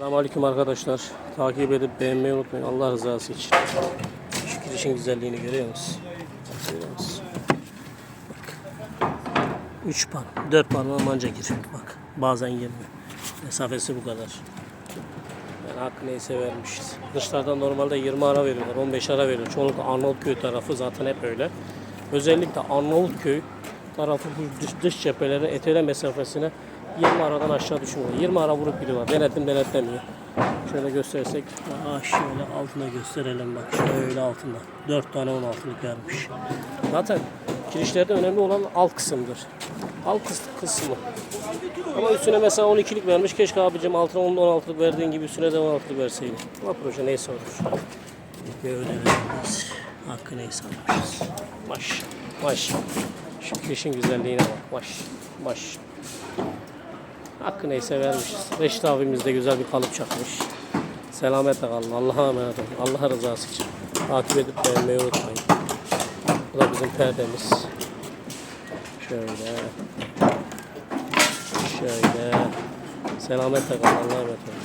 Selamünaleyküm arkadaşlar. Takip edip beğenmeyi unutmayın. Allah rızası için. Şu girişin güzelliğini görüyor musun? Bak, Görüyor musun? Bak. 3 par, 4 parmağım anca gir. Bak bazen girmiyor. Mesafesi bu kadar. Yani hakkı neyse vermişiz. Dışlardan normalde 20 ara veriyorlar, 15 ara veriyor. Çoğunlukla Arnavutköy tarafı zaten hep öyle. Özellikle Arnavutköy tarafı bu dış, dış cephelere etele mesafesine 20 aradan aşağı düşmüyor. 20 ara vurup gidiyorlar. Denetim denetlemiyor. Şöyle göstersek, aa şöyle altına gösterelim bak. Şöyle altında. 4 tane 16'lık vermiş. Zaten kirişlerde önemli olan alt kısımdır. Alt kıs- kısmı. Ama üstüne mesela 12'lik vermiş. Keşke abicim altına 16'lık verdiğin gibi üstüne de 16'lık verseydin. Ama proje neyse olur. Gövdelerimiz hakkı neyse almışız. Maş, maş. Şu işin güzelliğine bak. Maş, maş. Hakkı neyse vermişiz. Reşit abimiz de güzel bir kalıp çakmış. Selametle kalın. Allah'a emanet olun. Allah rızası için. Takip edip beğenmeyi unutmayın. Bu da bizim perdemiz. Şöyle. Şöyle. Selametle kalın. Allah'a emanet olun.